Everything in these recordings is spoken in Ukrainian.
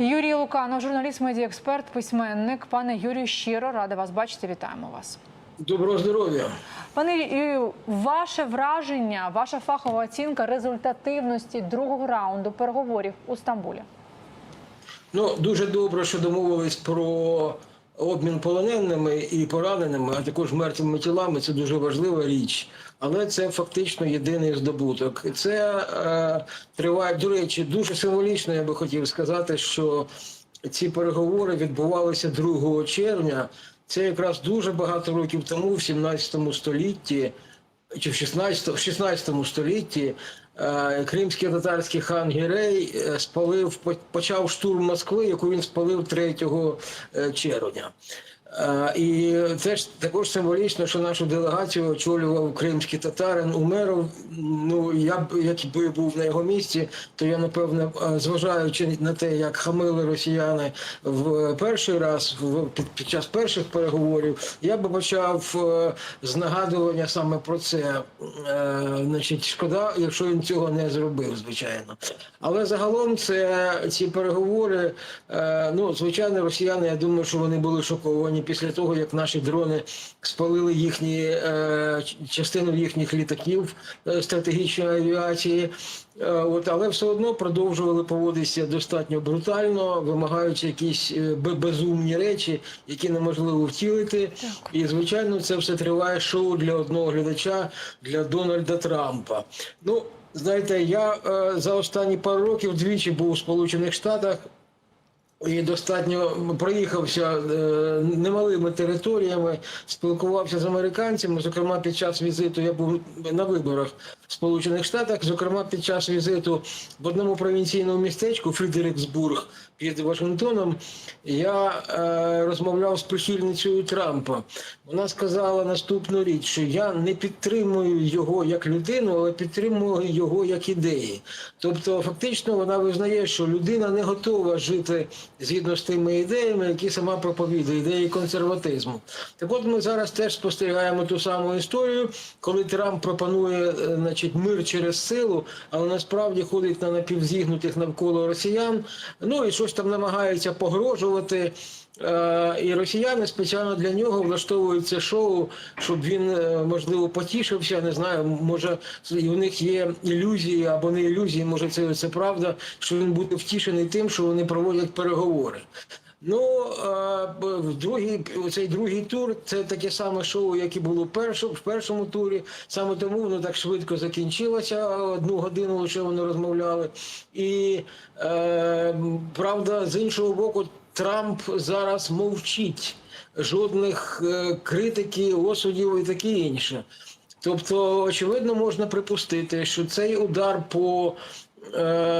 Юрій Луканов, журналіст, медіаексперт, письменник. Пане Юрію, щиро рада вас бачити. Вітаємо вас. Доброго здоров'я. Пане Юрію, ваше враження, ваша фахова оцінка результативності другого раунду переговорів у Стамбулі. Ну дуже добре, що домовились про обмін полоненими і пораненими, а також мертвими тілами. Це дуже важлива річ. Але це фактично єдиний здобуток. Це е, триває до речі, дуже символічно. Я би хотів сказати, що ці переговори відбувалися 2 червня. Це якраз дуже багато років тому, в 17 столітті чи в 16, в 16 столітті кримський татарський хан Гірей е, спалив, по- почав штурм Москви, яку він спалив 3 е, червня. І це ж також символічно, що нашу делегацію очолював кримський татарин Умеров. Ну я б якби був на його місці, то я напевно, зважаючи на те, як хамили росіяни в перший раз в під, час перших переговорів, я би почав е, з нагадування саме про це. Е, Значить, шкода, якщо він цього не зробив, звичайно. Але загалом це ці переговори. е, Ну, звичайно, росіяни, я думаю, що вони були шоковані після того, як наші дрони спалили їхні е, частину їхніх літаків е, стратегічної авіації. Е, От, але все одно продовжували поводитися достатньо брутально, вимагаючи якісь е, безумні речі, які неможливо втілити. І звичайно, це все триває шоу для одного глядача для Дональда Трампа. Ну, знаєте, я е, за останні пару років двічі був у Сполучених Штатах. І достатньо проїхався е, немалими територіями, спілкувався з американцями. Зокрема, під час візиту я був на виборах Сполучених Штатах. Зокрема, під час візиту в одному провінційному містечку Фредериксбург під Вашингтоном я е, розмовляв з прихильницею Трампа. Вона сказала наступну річ, що я не підтримую його як людину, але підтримую його як ідеї. Тобто, фактично, вона визнає, що людина не готова жити згідно з тими ідеями, які сама проповідує, ідеї консерватизму. Так от ми зараз теж спостерігаємо ту саму історію, коли Трамп пропонує е, значить, мир через силу, але насправді ходить на напівзігнутих навколо росіян. Ну і щось там намагається погрожувати. Е, І росіяни спеціально для нього влаштовують це шоу, щоб він е, можливо потішився. Не знаю, може і у них є ілюзії або не ілюзії. Може, це, це правда, що він буде втішений тим, що вони проводять переговори. Ну е, в другий цей другий тур це таке саме шоу, як і було в першому, в першому турі. Саме тому воно так швидко закінчилося. Одну годину лише вони розмовляли. І е, правда, з іншого боку, Трамп зараз мовчить. Жодних е, критики, осудів і таке інше. Тобто, очевидно, можна припустити, що цей удар по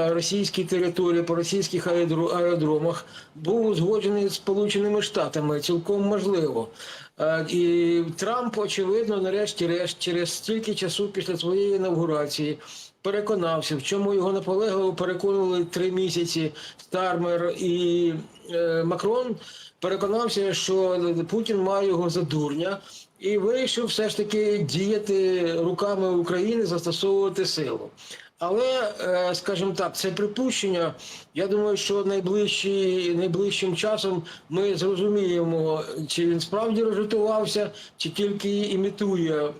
російській території, по російських аеро- аеродромах був узгоджений з Сполученими Штатами, цілком можливо. Е, І Трамп, очевидно, нарешті-решт, через стільки часу після своєї інавгурації переконався, в чому його наполегливо переконували три місяці Стармер і е, Макрон. Переконався, що Путін має його за дурня, і вирішив все ж таки діяти руками України, застосовувати силу. Але, е, скажімо так, це припущення. Я думаю, що найближчі, найближчим часом ми зрозуміємо, чи він справді розжитувався, чи тільки імітує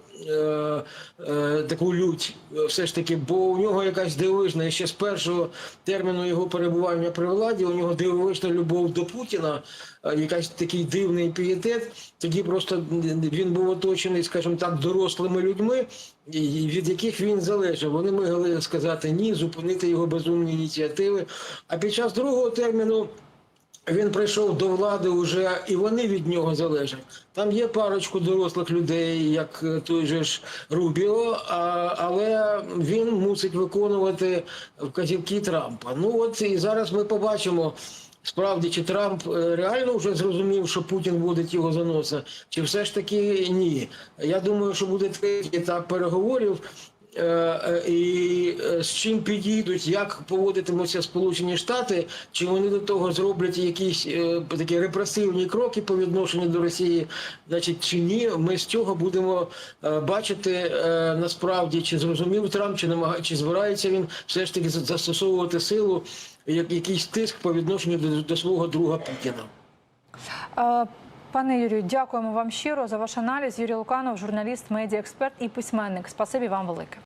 таку лють, е, все ж таки, бо у нього якась дивовижна ще з першого терміну його перебування при владі. У нього дивовижна любов до Путіна, е, якась такий дивний пієтет. Тоді просто він був оточений, скажімо так, дорослими людьми, від яких він залежав. Вони могли сказати ні, зупинити його безумні ініціативи. А під час другого терміну. Він прийшов до влади вже, і вони від нього залежать. Там є парочку дорослих людей, як е, той же ж Рубіо, а, але він мусить виконувати вказівки Трампа. Ну от і зараз ми побачимо. Справді, чи Трамп е, реально вже зрозумів, що Путін водить його за носа, чи все ж таки ні? Я думаю, що буде третій етап переговорів. Е, е, і е, з чим підійдуть, як поводитимуться Сполучені Штати, чи вони до того зроблять якісь такі репресивні кроки по відношенню до Росії, значить, чи ні, ми з цього будемо бачити насправді, чи зрозумів Трамп, чи намагає, чи збирається він все ж таки застосовувати силу. як- якийсь тиск по відношенню до, до свого друга Путіна. Пане Юрію, дякуємо вам щиро за ваш аналіз. Юрій Луканов, журналіст, медіаексперт і письменник. Спасибі вам велике.